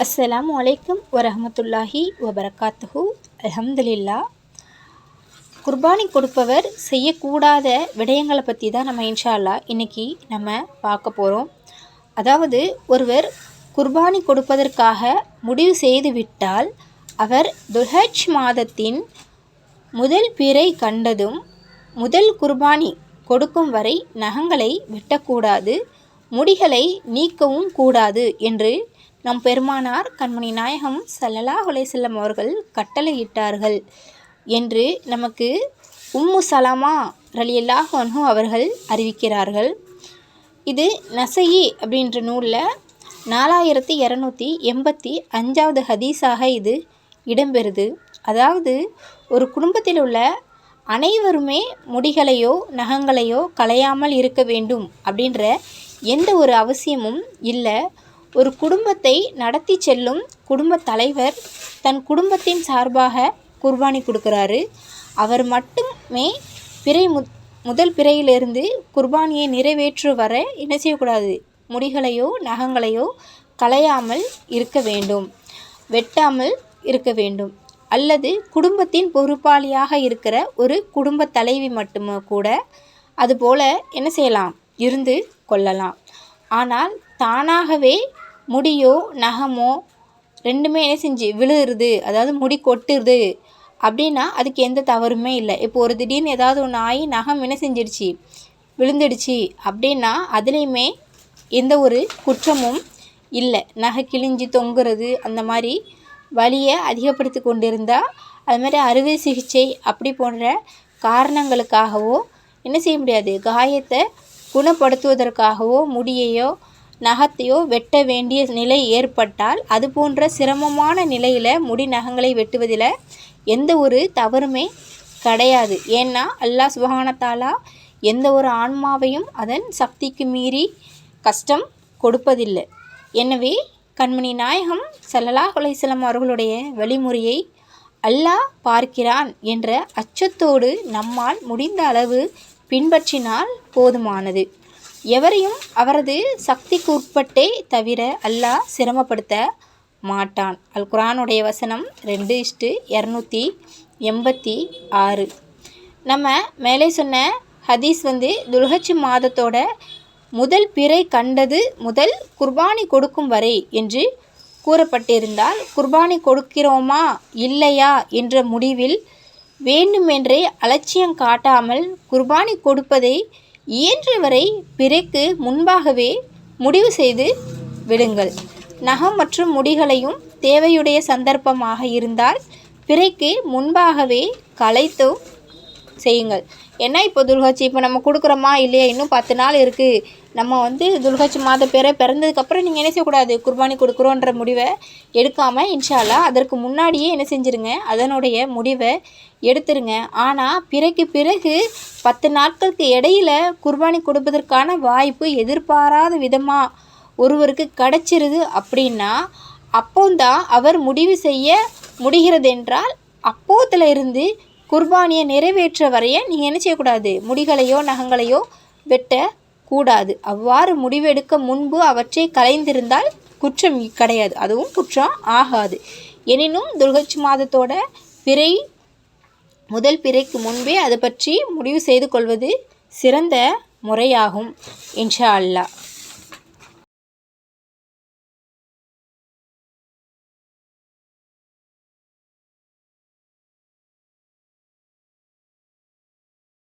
அஸ்ஸலாமு வலைக்கம் வரமத்துல்லாஹி வபரகாத்துஹு. அலமதுல்லா குர்பானி கொடுப்பவர் செய்யக்கூடாத விடயங்களை பற்றி தான் நம்ம இன்ஷால்லா இன்றைக்கி நம்ம பார்க்க போகிறோம் அதாவது ஒருவர் குர்பானி கொடுப்பதற்காக முடிவு செய்து விட்டால் அவர் துஹஜ் மாதத்தின் முதல் பிறை கண்டதும் முதல் குர்பானி கொடுக்கும் வரை நகங்களை வெட்டக்கூடாது முடிகளை நீக்கவும் கூடாது என்று நம் பெருமானார் கண்மணி நாயகம் சல்லலா அலைஹி அவர்கள் கட்டளையிட்டார்கள் என்று நமக்கு உம்மு சலாமா ரலியல்லாஹு அன்ஹு அவர்கள் அறிவிக்கிறார்கள். இது நசையி அப்படின்ற நூலில் நாலாயிரத்தி இரநூத்தி எண்பத்தி அஞ்சாவது ஹதீஸாக இது இடம்பெறுது. அதாவது ஒரு குடும்பத்தில் உள்ள அனைவருமே முடிகளையோ நகங்களையோ களையாமல் இருக்க வேண்டும் அப்படின்ற எந்த ஒரு அவசியமும் இல்லை. ஒரு குடும்பத்தை நடத்தி செல்லும் குடும்ப தலைவர் தன் குடும்பத்தின் சார்பாக குர்பானி கொடுக்குறாரு. அவர் மட்டுமே பிறை மு முதல் பிறையிலிருந்து குர்பானியை நிறைவேற்று வர என்ன செய்யக்கூடாது? முடிகளையோ நகங்களையோ களையாமல் இருக்க வேண்டும். வெட்டாமல் இருக்க வேண்டும். அல்லது குடும்பத்தின் பொறுப்பாளியாக இருக்கிற ஒரு குடும்ப தலைவி மட்டுமே கூட அதுபோல் என்ன செய்யலாம்? இருந்து கொள்ளலாம். ஆனால் தானாகவே முடியோ நகமோ ரெண்டுமே என்ன செஞ்சு? விழுகிறது அதாவது முடி கொட்டுறது அப்படின்னா அதுக்கு எந்த தவறுமே இல்லை. இப்போ ஒரு திடீர்னு ஏதாவது ஒன்று ஆகி நகம் என்ன செஞ்சிடுச்சு? விழுந்துடுச்சு. அப்படின்னா அதுலேயுமே எந்த ஒரு குற்றமும் இல்லை. நகை கிழிஞ்சு தொங்குறது அந்த மாதிரி வலியை அதிகப்படுத்தி கொண்டிருந்தால் அது மாதிரி அறுவை சிகிச்சை அப்படி போன்ற காரணங்களுக்காகவோ என்ன செய்ய முடியாது? காயத்தை குணப்படுத்துவதற்காகவோ முடியையோ நகத்தையோ வெட்ட வேண்டிய நிலை ஏற்பட்டால் அது போன்ற சிரமமான நிலையில் முடி நகங்களை வெட்டுவதில் எந்த ஒரு தவறுமே கிடையாது. ஏன்னா அல்லாஹ் சுபகானத்தாலா எந்த ஒரு ஆன்மாவையும் அதன் சக்திக்கு மீறி கஷ்டம் கொடுப்பதில்லை. எனவே கண்மணி நாயகம் சல்லலா குலைசலம் அவர்களுடைய வழிமுறையை அல்லாஹ் பார்க்கிறான் என்ற அச்சத்தோடு நம்மால் முடிந்த அளவு பின்பற்றினால் போதுமானது. எவரையும் அவரது சக்திக்கு உட்பட்டே தவிர அல்லாஹ் சிரமப்படுத்த மாட்டான். அல் குரானுடைய வசனம் ரெண்டு இஷ்டு இரநூத்தி எண்பத்தி ஆறு. நம்ம மேலே சொன்ன ஹதீஸ் வந்து துல்ஹஜ் மாதத்தோட முதல் பிறை கண்டது முதல் குர்பானி கொடுக்கும் வரை என்று கூறப்பட்டிருந்தால் குர்பானி கொடுக்கிறோமா இல்லையா என்ற முடிவில் வேண்டுமென்றே அலட்சியம் காட்டாமல் குர்பானி கொடுப்பதை இயன்றவரை பிறைக்கு முன்பாகவே முடிவு செய்து விடுங்கள். நகம் மற்றும் முடிகளையும் தேவையுடைய சந்தர்ப்பமாக இருந்தால் பிறைக்கு முன்பாகவே களைத்து செய்யுங்கள். ஏன்னா இப்போ துர்காட்சி இப்போ நம்ம கொடுக்குறோமா இல்லையா? இன்னும் பத்து நாள் இருக்குது நம்ம வந்து துர்காட்சி மாத பேரை பிறந்ததுக்கப்புறம் நீங்கள் என்ன செய்யக்கூடாது? குர்பானி கொடுக்குறோன்ற முடிவை எடுக்காமல் இன்ஷால்லா அதற்கு முன்னாடியே என்ன செஞ்சுருங்க? அதனுடைய முடிவை எடுத்துருங்க. ஆனால் பிறகு பிறகு பத்து நாட்களுக்கு இடையில குர்பானி கொடுப்பதற்கான வாய்ப்பு எதிர்பாராத விதமாக ஒருவருக்கு கிடைச்சிருது அப்படின்னா அப்போந்தான் அவர் முடிவு செய்ய முடிகிறது என்றால் அப்போத்துல இருந்து குர்பானியை நிறைவேற்ற வரைய நீங்கள் என்ன செய்யக்கூடாது? முடிகளையோ நகங்களையோ வெட்ட கூடாது. அவ்வாறு முடிவெடுக்க முன்பு அவற்றை கலைந்திருந்தால் குற்றம் கிடையாது. அதுவும் குற்றம் ஆகாது. எனினும் துர்கட்சி மாதத்தோட பிறை முதல் பிறைக்கு முன்பே அது பற்றி முடிவு செய்து கொள்வது சிறந்த முறையாகும் இன்ஷா அல்லாஹ்.